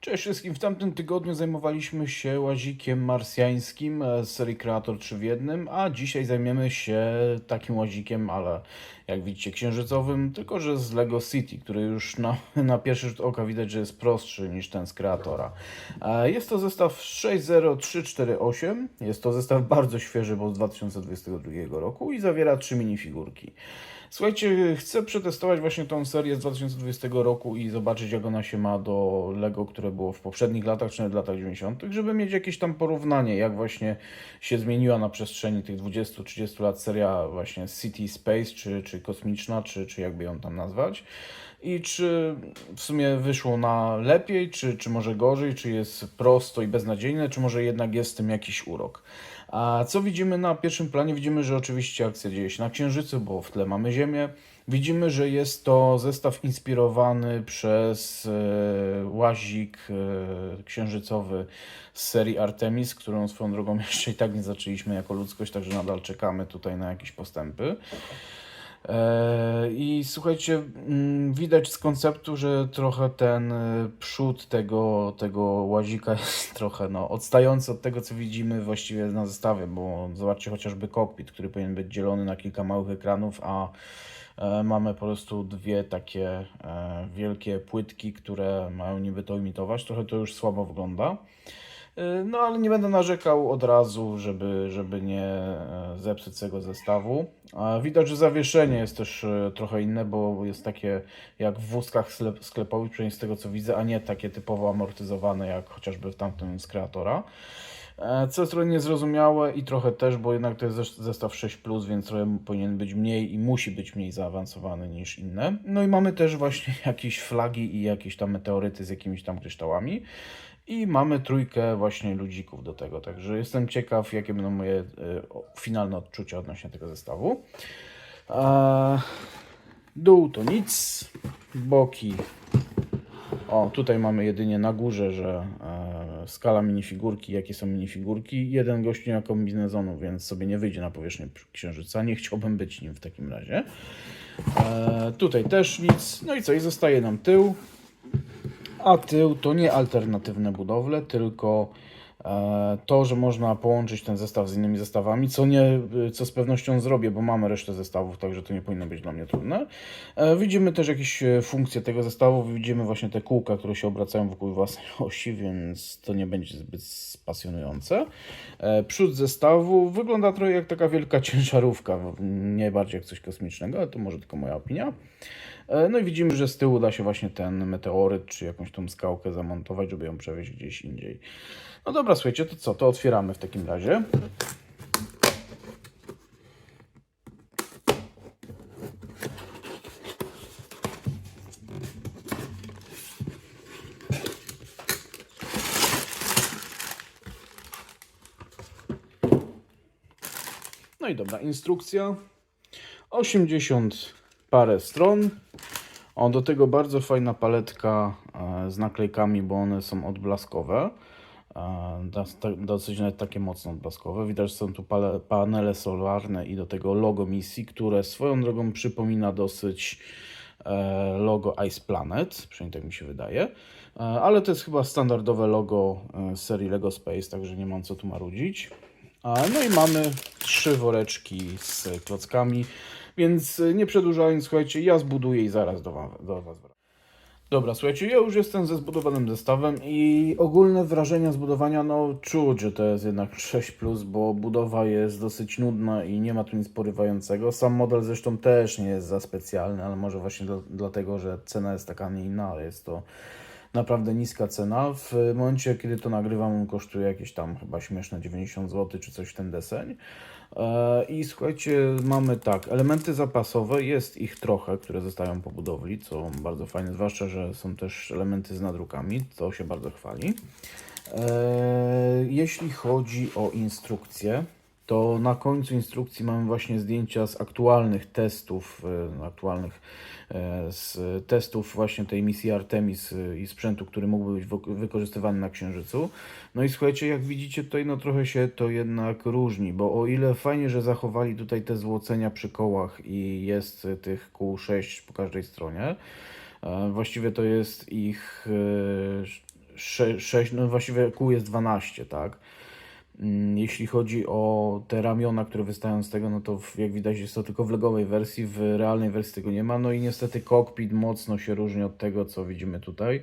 Cześć wszystkim. W tamtym tygodniu zajmowaliśmy się łazikiem marsjańskim e, z serii Creator 3 w jednym, a dzisiaj zajmiemy się takim łazikiem, ale jak widzicie księżycowym, tylko że z Lego City, który już na, na pierwszy rzut oka widać, że jest prostszy niż ten z Creatora. E, Jest to zestaw 60348, jest to zestaw bardzo świeży, bo z 2022 roku i zawiera trzy minifigurki. Słuchajcie, chcę przetestować właśnie tą serię z 2020 roku i zobaczyć, jak ona się ma do Lego, które było w poprzednich latach, czy w latach 90., żeby mieć jakieś tam porównanie, jak właśnie się zmieniła na przestrzeni tych 20-30 lat seria właśnie City Space, czy, czy kosmiczna, czy, czy jakby ją tam nazwać. I czy w sumie wyszło na lepiej, czy, czy może gorzej, czy jest prosto i beznadziejne, czy może jednak jest w tym jakiś urok. A co widzimy na pierwszym planie? Widzimy, że oczywiście akcja dzieje się na Księżycu, bo w tle mamy Ziemię. Widzimy, że jest to zestaw inspirowany przez e, łazik e, księżycowy z serii Artemis, którą swoją drogą jeszcze i tak nie zaczęliśmy jako ludzkość, także nadal czekamy tutaj na jakieś postępy. E, I słuchajcie, mm, widać z konceptu, że trochę ten e, przód tego, tego łazika jest trochę no, odstający od tego, co widzimy właściwie na zestawie, bo zobaczcie chociażby kokpit, który powinien być dzielony na kilka małych ekranów, a e, mamy po prostu dwie takie wielkie płytki, które mają niby to imitować. Trochę to już słabo wygląda. E, No ale nie będę narzekał od razu, żeby, żeby nie e, zepsuć tego zestawu. A Widać, że zawieszenie jest też e, trochę inne, bo jest takie jak w wózkach sklep, sklepowych, przynajmniej z tego co widzę, a nie takie typowo amortyzowane jak chociażby w tamtym z Kreatora. Co jest trochę niezrozumiałe i trochę też, bo jednak to jest zes- zestaw 6, więc trochę powinien być mniej i musi być mniej zaawansowany niż inne. No i mamy też właśnie jakieś flagi i jakieś tam meteoryty z jakimiś tam kryształami. I mamy trójkę właśnie ludzików do tego, także jestem ciekaw, jakie będą moje e, finalne odczucia odnośnie tego zestawu. Dół to nic, boki. O, tutaj mamy jedynie na górze, że e, skala minifigurki, jakie są minifigurki. Jeden gość nie ma kombinezonu, więc sobie nie wyjdzie na powierzchnię księżyca. Nie chciałbym być nim w takim razie. E, tutaj też nic. No i co? I zostaje nam tył. A tył to nie alternatywne budowle, tylko e, to, że można połączyć ten zestaw z innymi zestawami, co, nie, co z pewnością zrobię, bo mamy resztę zestawów, także to nie powinno być dla mnie trudne. E, widzimy też jakieś e, funkcje tego zestawu, widzimy właśnie te kółka, które się obracają wokół własnej osi, więc to nie będzie zbyt pasjonujące. E, przód zestawu wygląda trochę jak taka wielka ciężarówka, nie bardziej jak coś kosmicznego, ale to może tylko moja opinia. E, No i widzimy, że z tyłu da się właśnie ten meteoryt, czy jakąś tą skałkę zamontować, żeby ją przewieźć gdzieś indziej. No dobra, słuchajcie, to co? To otwieramy w takim razie. No i dobra, instrukcja. 80 parę stron. O, do tego bardzo fajna paletka e, z naklejkami, bo one są odblaskowe. E, dosyć nawet takie mocno odblaskowe. Widać, że są tu panele solarne i do tego logo misji, które swoją drogą przypomina dosyć e, logo Ice Planet, przynajmniej tak mi się wydaje. Ale to jest chyba standardowe logo serii Lego Space, także nie mam co tu marudzić. No i mamy trzy woreczki z klockami, więc y, nie przedłużając, słuchajcie, ja zbuduję i zaraz do, do Was wracam. Dobra, słuchajcie, ja już jestem ze zbudowanym zestawem i ogólne wrażenia zbudowania, no czuć, że to jest jednak 6+, bo budowa jest dosyć nudna i nie ma tu nic porywającego. Sam model zresztą też nie jest za specjalny, ale może właśnie do, dlatego, że cena jest taka, nie inna, jest to naprawdę niska cena. W momencie, kiedy to nagrywam, on kosztuje jakieś tam chyba śmieszne 90 zł czy coś w ten deseń. E, I słuchajcie, mamy tak, elementy zapasowe, jest ich trochę, które zostają po budowli, co bardzo fajne, zwłaszcza, że są też elementy z nadrukami, to się bardzo chwali. E, Jeśli chodzi o instrukcję, to na końcu instrukcji mamy właśnie zdjęcia z aktualnych testów, e, aktualnych e, z testów właśnie tej misji Artemis e, i sprzętu, który mógłby być wykorzystywany na Księżycu. No i słuchajcie, jak widzicie tutaj, no trochę się to jednak różni, bo o ile fajnie, że zachowali tutaj te złocenia przy kołach i jest tych kół 6 po każdej stronie, właściwie to jest ich e, 6, no właściwie kół jest 12, tak? Mm, Jeśli chodzi o te ramiona, które wystają z tego, no to jak widać jest to tylko w legowej wersji, w realnej wersji tego nie ma. No i niestety cockpit mocno się różni od tego, co widzimy tutaj.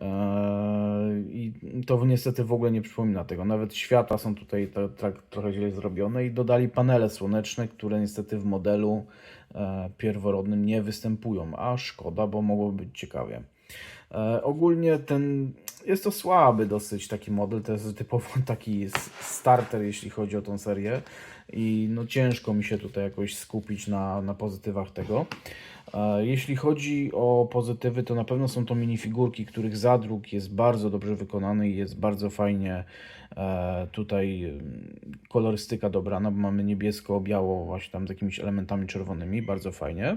Eee, I to niestety w ogóle nie przypomina tego. Nawet światła są tutaj tak, trochę źle zrobione i dodali panele słoneczne, które niestety w modelu e, pierworodnym nie występują, a szkoda, bo mogłoby być ciekawie. E, ogólnie ten jest to słaby dosyć taki model, to jest typowo taki starter, jeśli chodzi o tą serię i no ciężko mi się tutaj jakoś skupić na, na pozytywach tego. Jeśli chodzi o pozytywy, to na pewno są to minifigurki, których zadruk jest bardzo dobrze wykonany i jest bardzo fajnie e, tutaj mm, kolorystyka dobrana, bo mamy niebiesko-biało właśnie tam z jakimiś elementami czerwonymi, bardzo fajnie.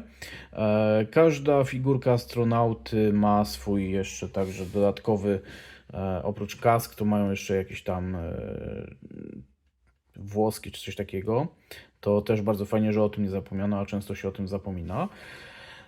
E, Każda figurka astronauty ma swój jeszcze także dodatkowy, e, oprócz kask, to mają jeszcze jakieś tam włoski czy coś takiego. To też bardzo fajnie, że o tym nie zapomniano, a często się o tym zapomina.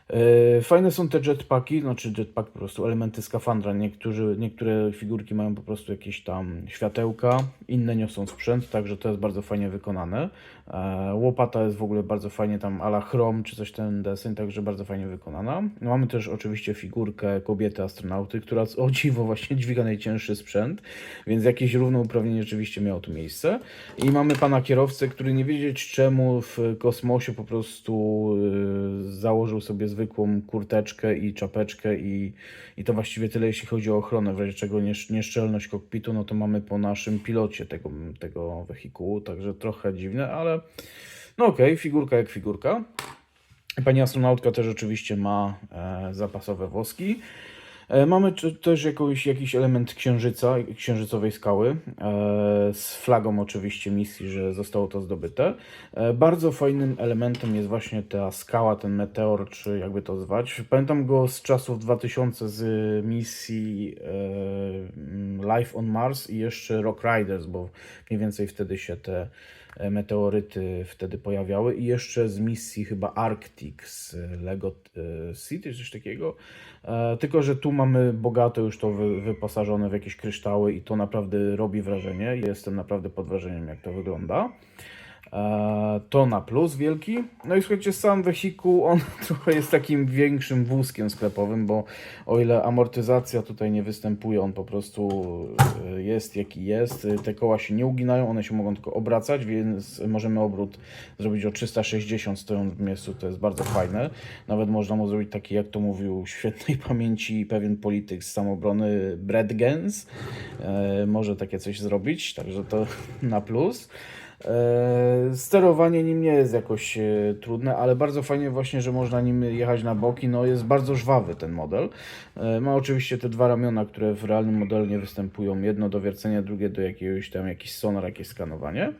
E, Fajne są te jetpacki, znaczy jetpack po prostu elementy skafandra. Niektórzy, niektóre figurki mają po prostu jakieś tam światełka, inne niosą sprzęt, także to jest bardzo fajnie wykonane. E, Łopata jest w ogóle bardzo fajnie tam ala chrom czy coś ten deseń, także bardzo fajnie wykonana. No, Mamy też oczywiście figurkę kobiety astronauty, która o dziwo właśnie dźwiga najcięższy sprzęt, więc jakieś równouprawnienie rzeczywiście miało tu miejsce. I mamy pana kierowcę, który nie wiedzieć czemu w kosmosie po prostu y, założył sobie zwykłą kurteczkę i czapeczkę i, i to właściwie tyle, jeśli chodzi o ochronę, w razie czego niesz, nieszczelność kokpitu, no to mamy po naszym pilocie tego, tego wehikułu, także trochę dziwne, ale no okej, figurka jak figurka. Pani astronautka też oczywiście ma e, zapasowe woski. E, mamy też jakąś, jakiś element księżyca, księżycowej skały, e, z flagą oczywiście misji, że zostało to zdobyte. E, bardzo fajnym elementem jest właśnie ta skała, ten meteor, czy jakby to zwać. Pamiętam go z czasów 2000 z misji Life on Mars i jeszcze Rock Riders, bo mniej więcej wtedy się te meteoryty wtedy pojawiały i jeszcze z misji chyba Arctic z Lego e, City, coś takiego. E, Tylko, że tu mamy bogato już to wy, wyposażone w jakieś kryształy i to naprawdę robi wrażenie. Jestem naprawdę pod wrażeniem, jak to wygląda. E, To na plus wielki. No i słuchajcie, sam wehikuł, on trochę jest takim większym wózkiem sklepowym, bo o ile amortyzacja tutaj nie występuje, on po prostu e, jest jaki jest. Te koła się nie uginają, one się mogą tylko obracać, więc możemy obrót zrobić o 360 stojąc w miejscu, to jest bardzo fajne. Nawet można mu zrobić taki, jak to mówił świetnej pamięci pewien polityk z samobrony Brad Gens. E, może takie coś zrobić, także to na plus. E, Sterowanie nim nie jest jakoś e, trudne, ale bardzo fajnie właśnie, że można nim jechać na boki. No jest bardzo żwawy ten model. E, Ma oczywiście te dwa ramiona, które w realnym modelu nie występują. Jedno do wiercenia, drugie do jakiegoś tam jakiś sonar, jakieś skanowanie.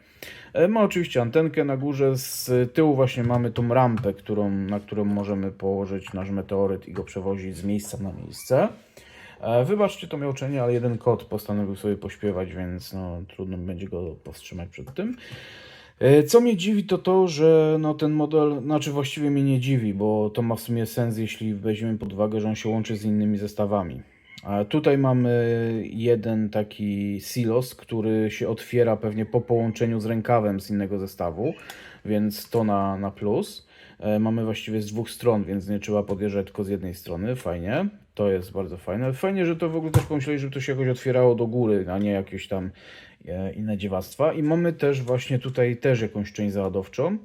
Ma oczywiście antenkę na górze. Z tyłu właśnie mamy tą rampę, którą, na którą możemy położyć nasz meteoryt i go przewozić z miejsca na miejsce. E, Wybaczcie to miauczenie, ale jeden kot postanowił sobie pośpiewać, więc no, trudno będzie go powstrzymać przed tym. E, Co mnie dziwi, to to, że no, ten model, znaczy właściwie mnie nie dziwi, bo to ma w sumie sens, jeśli weźmiemy pod uwagę, że on się łączy z innymi zestawami. A tutaj mamy jeden taki silos, który się otwiera pewnie po połączeniu z rękawem z innego zestawu, więc to na, na plus. E, Mamy właściwie z dwóch stron, więc nie trzeba podjeżdżać tylko z jednej strony. Fajnie. To jest bardzo fajne. Fajnie, że to w ogóle też pomyśleli, żeby to się jakoś otwierało do góry, a nie jakieś tam e, inne dziwactwa. I mamy też właśnie tutaj też jakąś część załadowczą,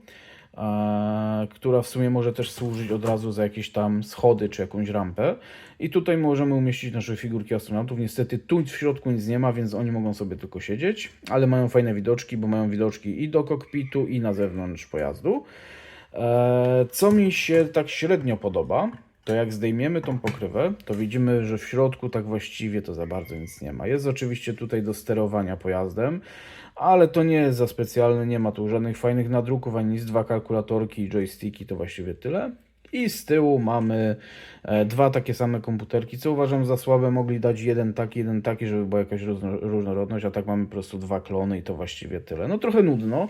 e, która w sumie może też służyć od razu za jakieś tam schody czy jakąś rampę. I tutaj możemy umieścić nasze figurki astronautów. Niestety tu w środku nic nie ma, więc oni mogą sobie tylko siedzieć, ale mają fajne widoczki, bo mają widoczki i do kokpitu, i na zewnątrz pojazdu. E, Co mi się tak średnio podoba, to jak zdejmiemy tą pokrywę, to widzimy, że w środku tak właściwie to za bardzo nic nie ma. Jest oczywiście tutaj do sterowania pojazdem, ale to nie jest za specjalne, nie ma tu żadnych fajnych nadruków, ani nic, dwa kalkulatorki i joysticki to właściwie tyle. I z tyłu mamy e, dwa takie same komputerki, co uważam za słabe. Mogli dać jeden taki, jeden taki, żeby była jakaś różno, różnorodność, a tak mamy po prostu dwa klony i to właściwie tyle. No trochę nudno.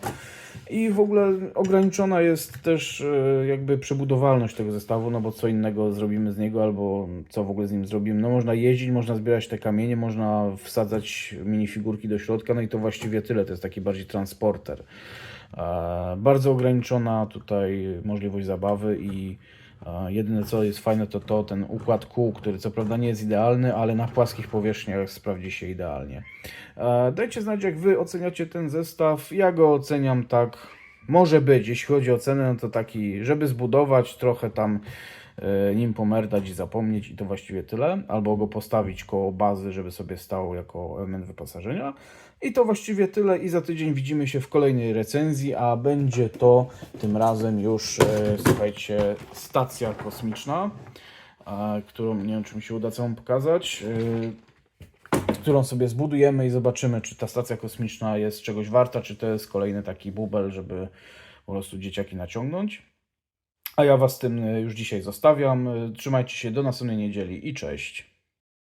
I w ogóle ograniczona jest też e, jakby przebudowalność tego zestawu, no bo co innego zrobimy z niego, albo co w ogóle z nim zrobimy. No można jeździć, można zbierać te kamienie, można wsadzać minifigurki do środka, no i to właściwie tyle. To jest taki bardziej transporter. E, Bardzo ograniczona tutaj możliwość zabawy i e, jedyne co jest fajne to to ten układ kół, który co prawda nie jest idealny, ale na płaskich powierzchniach sprawdzi się idealnie. E, Dajcie znać jak wy oceniacie ten zestaw. Ja go oceniam tak może być, jeśli chodzi o cenę, no to taki, żeby zbudować trochę tam nim pomerdać i zapomnieć i to właściwie tyle, albo go postawić koło bazy, żeby sobie stał jako element wyposażenia. I to właściwie tyle i za tydzień widzimy się w kolejnej recenzji, a będzie to tym razem już, e, słuchajcie, stacja kosmiczna, e, którą nie wiem czy mi się uda całą pokazać, e, którą sobie zbudujemy i zobaczymy, czy ta stacja kosmiczna jest czegoś warta, czy to jest kolejny taki bubel, żeby po prostu dzieciaki naciągnąć. A ja Was z tym e, już dzisiaj zostawiam. E, Trzymajcie się do następnej niedzieli i cześć.